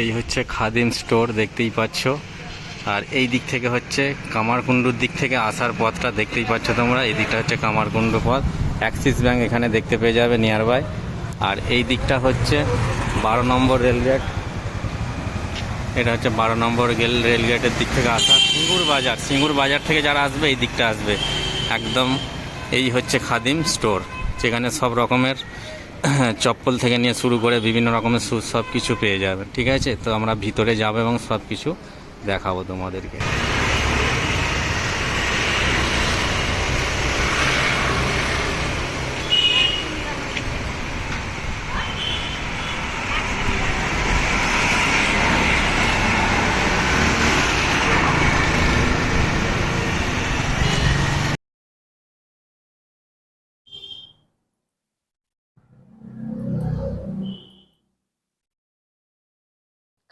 এই হচ্ছে খাদিম স্টোর, দেখতেই পাচ্ছ। আর এই দিক থেকে হচ্ছে কামারকুণ্ডুর দিক থেকে আসার পথটা দেখতেই পাচ্ছ তোমরা। এই দিকটা হচ্ছে কামারকুণ্ডু পথ। অ্যাক্সিস ব্যাঙ্ক এখানে দেখতে পেয়ে যাবে নিয়ার বাই আর এই দিকটা হচ্ছে বারো নম্বর রেলগেট এটা হচ্ছে বারো নম্বর গেল রেলগেটের দিক থেকে আসা সিঙ্গুর বাজার। সিঙ্গুর বাজার থেকে যারা আসবে, এই দিকটা আসবে। একদম এই হচ্ছে খাদিম স্টোর, যেখানে সব রকমের চপ্পল থেকে নিয়ে শুরু করে বিভিন্ন রকমের শ্যুজ সব কিছু পেয়ে যাবে, ঠিক আছে? তো আমরা ভিতরে যাব এবং সব কিছু দেখাবো তোমাদেরকে।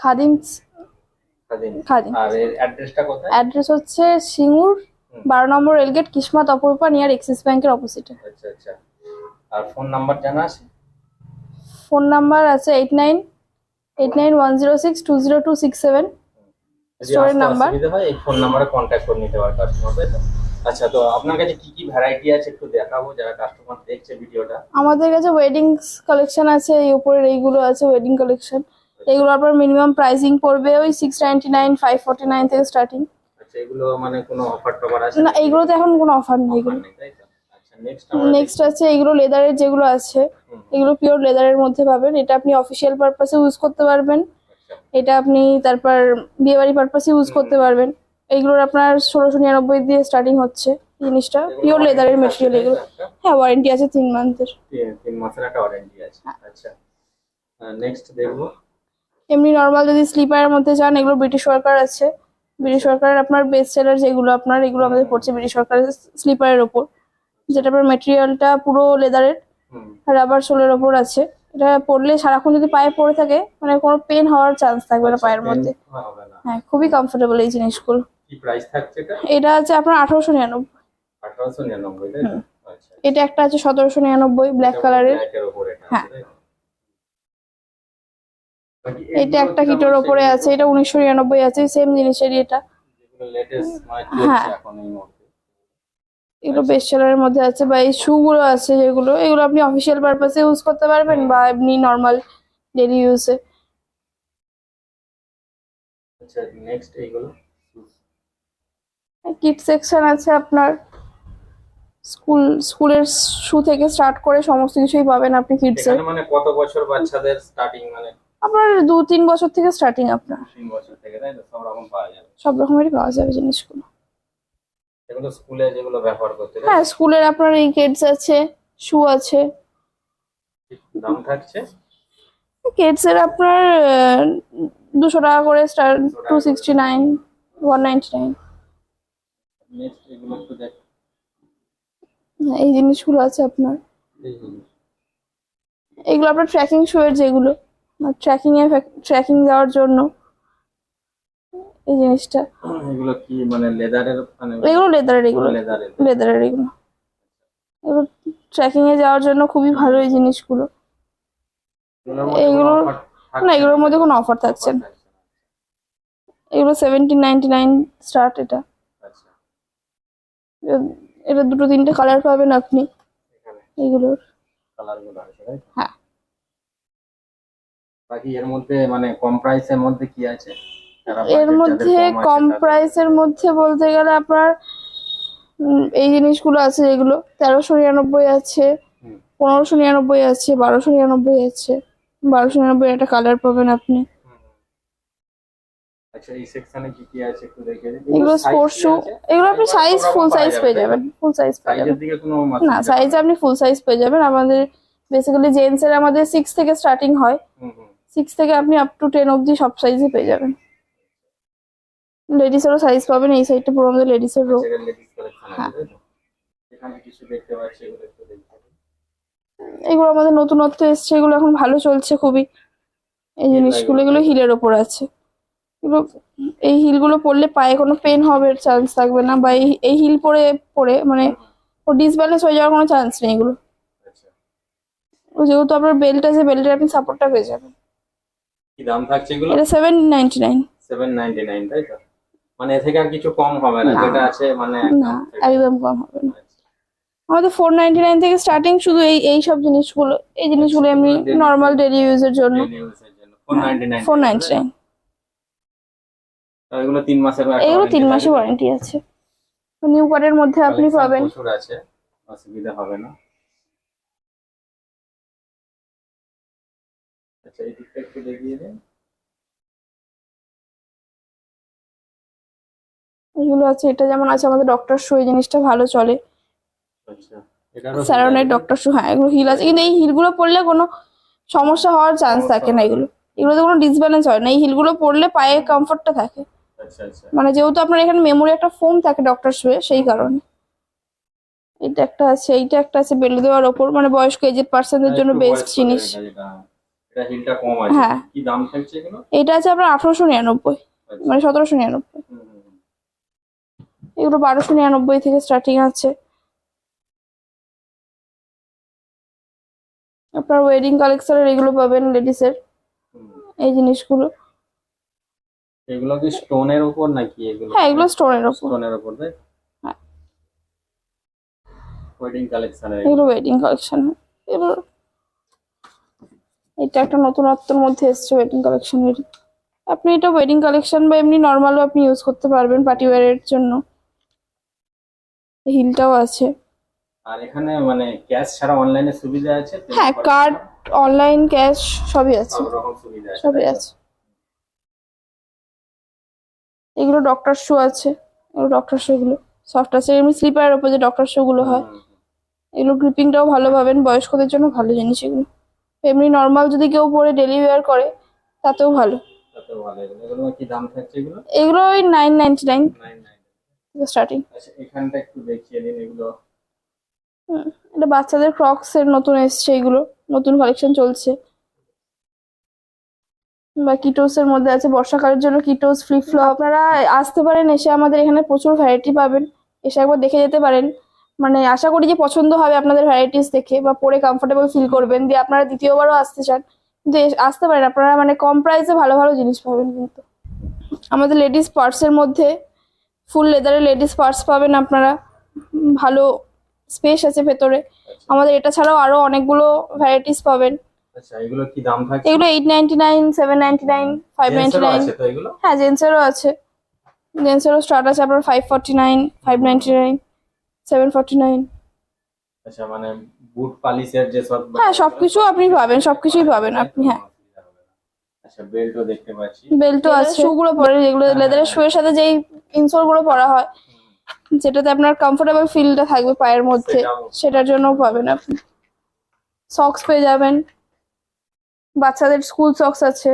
খাদিম খাদিম। খাদিম। আর এর অ্যাড্রেসটা কোথায়? অ্যাড্রেস হচ্ছে সিঙ্গুর বারো নম্বর রেলগেট কিসমত অপরূপা নিয়ার এক্সিস ব্যাংকের অপোজিটে আচ্ছা আচ্ছা। আর ফোন নাম্বার জানা আছে? ফোন নাম্বার আছে eight nine eight nine one zero six two zero two six seven number? অসুবিধা হয় এই ফোন নাম্বারে কন্ট্যাক্ট করে নিতে পারে কাস্টমার তাই তো আচ্ছা তো আপনার কাছে কি কি ভ্যারাইটি আছে একটু দেখাবো যারা কাস্টমার দেখছে ভিডিওটা আমাদের কাছে ওয়েডিং কালেকশন আছে এই উপরের এইগুলো আছে ওয়েডিং কালেকশন এগুলো আপনার মিনিমাম প্রাইসিং পড়বে ওই six ninety nine five forty nine থেকে স্টার্টিং আচ্ছা এগুলো মানে কোনো অফার টফার আছে? না এখন কোনো অফার নেই এগুলো। আচ্ছা নেক্সট আছে এগুলো লেদারের যেগুলো আছে এগুলো পিওর লেদারের মধ্যে পাবেন। এটা আপনি অফিসিয়াল পারপাসে ইউজ করতে পারবেন। আচ্ছা। এটা আপনি তারপর বিয়েবাড়ি পারপাসে ইউজ করতে পারবেন। এইগুলোর আপনার ষোলোশো নিরানব্বই দিয়ে স্টার্টিং হচ্ছে জিনিসটা। পিওর লেদারের মেটেরিয়াল এগুলো। হ্যাঁ ওয়ারেন্টি আছে তিন মান্থের তিন- মাসের একটা ওয়ারেন্টি আছে। হ্যাঁ। আচ্ছা। নেক্সট দেখব। এমনি নর্মাল যদি স্লিপারের মধ্যে যান এগুলো ব্রিটিশ ওয়ার্কার আছে। ব্রিটিশ ওয়ার্কারের আপনার বেস্ট সেলার যেগুলো আপনার এগুলো আমাদের পড়ছে ব্রিটিশ ওয়ার্কারের স্লিপারের ওপর। যেটা আপনার মেটেরিয়ালটা পুরো লেদারের রাবার সোলের ওপর আছে। এটা পড়লে সারাক্ষণ যদি পায়ে পড়ে থাকে মানে কোনো পেন হওয়ার চান্স থাকবে না পায়ের মধ্যে। হ্যাঁ, খুবই কমফোর্টেবল এই জিনিসগুলো। এটা? আছে আপনার আঠারোশো নিরানব্বই। আচ্ছা। এটা একটা আছে সতেরোশো নিরানব্বই ব্ল্যাক কালারের হ্যাঁ। এটা একটা হিটোর ওপরে আছে এটা উনিশশো নিরানব্বই আছে সেম জিনিসেরই এটা। মানে হ্যাঁ। এগুলো বেস্ট সেলারের মধ্যে আছে বা এই শুগুলো আছে যেগুলো এগুলো আপনি অফিসিয়াল পারপাসে ইউজ করতে পারবেন বা এমনি নর্মাল ডেলি ইউজে আচ্ছা নেক্সট এইগুলো? সেকশন আছে আপনার। স্কুল স্কুলের শু থেকে স্টার্ট করে সমস্ত কিছুই পাবেন আপনি কিডসের মানে কত বছর বাচ্চাদের স্টার্টিং মানে আপনার দু তিন বছর থেকে স্টার্টিং আপনার। তিন বছর থেকে তাই তো? সব রকম পাওয়া যাবে। সব রকমেরই পাওয়া যাবে জিনিসগুলো। এগুলো স্কুলে যেগুলো ব্যবহার করতে হ্যাঁ। স্কুলের আপনার এই কিডস আছে শু আছে। দাম থাকছে? কিডস এর আপনার দুশো টাকা করে start two sixty nine one ninety nine এই জিনিসগুলো আছে আপনার। এগুলো আপনার ট্র্যাকিং শু এর যেগুলো। ট্র্যাকিং এ ট্র্যাকিং যাওয়ার জন্য এই জিনিসটা। এগুলো কি মানে লেদারের মানে এগুলো লেদারের এগুলো লেদারের? লেদারের এগুলো। এগুলো ট্রেকিং এ যাওয়ার জন্য খুবই ভালো এই জিনিসগুলো। এগুলো না এগুলোর মধ্যে কোনো অফার থাকছে না। এগুলো সেভেন্টিন নাইনটি নাইন স্টার্ট এটা। আচ্ছা। এটা দুটো তিনটে কালার পাবেন আপনি। এগুলোর? হ্যাঁ। বাকি এর মধ্যে মানে কম প্রাইসের মধ্যে কি আছে? এর মধ্যে কম আছে কম তাদের- প্রাইসের মধ্যে বলতে গেলে আপনার এই জিনিসগুলো আছে যেগুলো। তেরোশো নিরানব্বই আছে পনেরোশো নিরানব্বই আছে বারোশো নিরানব্বই আছে। বারোশো নিরানব্বই একটা কালার পাবেন আপনি। হুম। আচ্ছা এই সেকশনে কি কি আছে একটু দেখে এগুলো স্পোর্টস কি শু এগুলো আপনি সাইজ ফুল সাইজ পেয়ে যাবেন ফুল সাইজ পেয়ে যাবেন। দিকে কোনো না সাইজ আপনি ফুল সাইজ পেয়ে যাবেন। আমাদের বেসিক্যালি জেন্টস এর আমাদের সিক্স থেকে স্টার্টিং হয়। সিক্স থেকে আপনি আপ টু টেন অবধি সব সাইজে পেয়ে যাবেন। লেডিসেরও সাইজ পাবেন এই সাইডটা পুরো আমাদের লেডিস এর রো সেটা ladies collection আছে, হ্যাঁ। এগুলো আমাদের নতুনত্ব এসছে এগুলো এখন ভালো চলছে খুবই। এই জিনিসগুলো এগুলো হিলের ওপর আছে। এগুলো এই হিলগুলো পরলে পায়ে কোনো পেন হবে চান্স থাকবে না বা এই- এই হিল পরে পরে মানে ও ডিসব্যালেন্স হয়ে যাওয়ার কোনো চান্স নেই এগুলো। আচ্ছা। যেহেতু আপনার বেল্ট আছে বেল্টের আপনি সাপোর্টটা পেয়ে যাবেন। কি দাম থাকছে এগুলো? এটা seven ninety nine seven ninety nine তাই তো? মানে এ থেকে আর কিছু কম হবে না। যেটা আছে মানে না একদম কম হবে না। আচ্ছা। আমাদের ফোর নাইনটি নাইন থেকে স্টার্টিং শুধু এই এই সব জিনিসগুলো এই জিনিসগুলো এমনি daily নর্মাল ডেলি ইউজের জন্য। 499 এগুলো মাসের এগুলো ওয়ারেন্টি আছে। নিউ কার্ডের মধ্যে আপনি পাবেন। প্রচুর আছে অসুবিধা হবে না। আচ্ছা এই দিকটা একটু দেখিয়ে দিন। এগুলো আছে এটা যেমন আছে আমাদের ডক্টর শু এই জিনিসটা ভালো চলে। আচ্ছা স্যারনের ডক্টর শু হ্যাঁ এগুলো হিল আছে। কিন্তু এই হিলগুলো পরলে কোনো সমস্যা হওয়ার চান্স থাকে না এগুলো। এগুলোতে কোনো ডিসব্যালেন্স হয় না। এই হিলগুলো পরলে পায়ে কমফর্টটা থাকে। আচ্ছা আচ্ছা। মানে যেহেতু আপনার এখানে মেমোরি একটা ফোম থাকে ডক্টর শুয়ে সেই কারণে। এটা একটা আছে এইটা একটা আছে বেলে দেওয়ার ওপর। মানে বয়স্ক এজেড পার্সনদের জন্য বেস্ট জিনিস। এটা হিলটা কম আছে। হ্যাঁ। কি দাম থাকছে এগুলো? এটা আছে আপনার আঠারোশো নিরানব্বই। আচ্ছা। মানে সতেরোশো নিরানব্বই। হুম, হুম, হুম। এগুলো বারোশো নিরানব্বই থেকে স্টার্টিং আছে। আপনার ওয়েডিং কালেকশনের এগুলো পাবেন লেডিসের এই জিনিসগুলো। এগুলো কি স্টোনের উপর নাকি এগুলো? হ্যাঁ এগুলো স্টোনের ওপর স্টোনের উপর তাই? হ্যাঁ। ওয়েডিং কালেকশনের এগুলো ওয়েডিং কালেকশন এগুলো এটা একটা নতুনত্বর মধ্যে এসছে ওয়েডিং কালেকশনের আপনি এটা ওয়েডিং কালেকশন বা এমনি নর্মালও আপনি ইউজ করতে পারবেন পার্টি ওয়ারের জন্য। হিলটাও আছে। আর এখানে মানে ক্যাশ ছাড়া অনলাইনে সুবিধা আছে? হ্যাঁ কার্ড অনলাইন ক্যাশ সবই আছে। সবই আছে। এগুলো ডক্টর শু আছে। এগুলো ডক্টর শু গুলো সফট আছে। এমনি স্লিপারের ওপর যে ডক্টর শু গুলো হয়। এগুলো গ্রিপিংটাও ভালো পাবেন। বয়স্কদের জন্য ভালো জিনিস এগুলো। এমনি নর্মাল যদি কেউ পরে ডেলি ওয়্যার করে তাতেও ভালো। এগুলো ওই নাইন নাইনটি নাইন স্টার্টিং এখানটা একটু দেখিয়ে দিন এগুলো। এটা বাচ্চাদের ক্রক্স এর নতুন এসছে এগুলো। নতুন কালেকশন চলছে। বা কিটোস এর মধ্যে আছে। বর্ষাকালের জন্য কিটোস ফ্লিপ ফ্লপ আপনারা আসতে পারেন এসে আমাদের এখানে প্রচুর ভ্যারাইটি পাবেন। এসে একবার দেখে যেতে পারেন। মানে আশা করি যে পছন্দ হবে আপনাদের ভ্যারাইটিস দেখে বা পরে কমফোর্টেবল ফিল করবেন। দিয়ে আপনারা দ্বিতীয়বারও আসতে চান কিন্তু এস- আসতে পারেন। আপনারা মানে কম প্রাইসে ভালো ভালো জিনিস পাবেন কিন্তু। আমাদের লেডিস পার্সের মধ্যে ফুল লেদারের লেডিস পার্স পাবেন আপনারা। ভালো স্পেস আছে ভেতরে। আমাদের এটা ছাড়াও আরও অনেকগুলো ভ্যারাইটিস পাবেন। আচ্ছা এগুলো কি দাম থাকছে? এগুলো eight ninety nine seven ninety nine five ninety Gents এরও নাইন আছে তো এগুলো? হ্যাঁ জেন্টসেরও আছে। জেন্টসেরও স্টার্ট আছে আপনার ফাইভ ফর্টি আচ্ছা মানে বুট পালিশের যে সব হ্যাঁ সবকিছু আপনি পাবেন সবকিছুই পাবেন আপনি হ্যাঁ। আচ্ছা বেল্টও দেখতে পাচ্ছি। বেল্টও আছে। শুগুলো পরে যেগুলো লেদারের শুয়ের সাথে যেই ইনসোলগুলো পরা হয় যেটাতে আপনার কমফোর্টেবল ফিলটা থাকবে পায়ের মধ্যে সেটার জন্য পাবেন আপনি। সক্স পেয়ে যাবেন। বাচ্চাদের স্কুল সক্স আছে।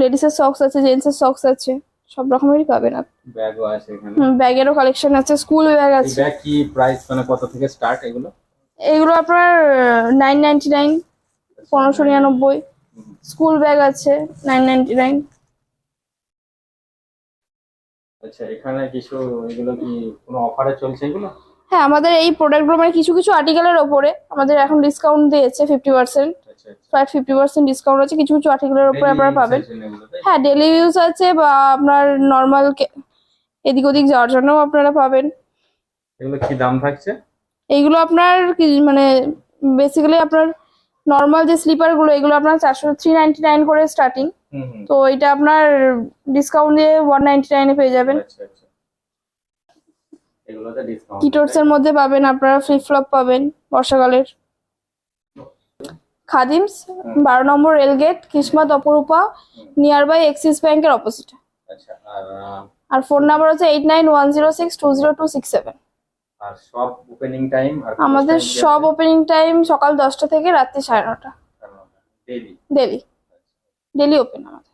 লেডিসের সক্স আছে জেন্টসের সক্স আছে। সব রকমেরই পাবেন আপনি ব্যাগও আছে এখানে। ব্যাগেরও কালেকশন আছে স্কুল ব্যাগ আছে। ব্যাগ কি প্রাইস মানে কত থেকে স্টার্ট এগুলো? এগুলো আপনার নাইন নাইনটি নাইন পনেরোশো নিরানব্বই। হুম। স্কুল ব্যাগ আছে নাইন নাইনটি নাইন আচ্ছা এখানে কিছু এগুলো কি কোনো অফারে চলছে এগুলো? হ্যাঁ আমাদের এই প্রোডাক্টগুলো মানে কিছু কিছু আর্টিকেলের ওপরে আমাদের এখন ডিসকাউন্ট দিয়েছে ফিফটি পার্সেন্ট প্রায় ফিফটি পার্সেন্ট ডিসকাউন্ট আছে কিছু কিছু আর্টিকেলের Daily আপনারা পাবেন? হ্যাঁ ডেলি ইউজ আছে বা আপনার নর্মাল এদিক ওদিক যাওয়ার জন্যও আপনারা পাবেন। এগুলো কি দাম থাকছে? এইগুলো আপনার মানে বেসিক্যালি আপনার নর্মাল যে স্লিপারগুলো এগুলো আপনার চারশো থ্রি নাইনটি নাইন করে স্টার্টিং তো এটা আপনার ডিসকাউন্ট দিয়ে ওয়ান নাইনটি নাইনে পেয়ে যাবেন। আচ্ছা আচ্ছা। কিটোটস এর মধ্যে পাবেন আপনারা ফ্লিপ ফ্লপ পাবেন বর্ষাকালের। খাদিমস বারো নম্বর রেলগেট কিসমত অপরূপা নিয়ার বাই এক্সিস ব্যাংকের অপোজিটে আর ফোন নাম্বার হচ্ছে eight nine one zero six two zero two six seven আর সব ওপেনিং টাইম আমাদের সব ওপেনিং টাইম সকাল দশটা থেকে রাত্রি সাড়ে নটা। ডেইলি ডেলি ডেলি ওপেন আমাদের।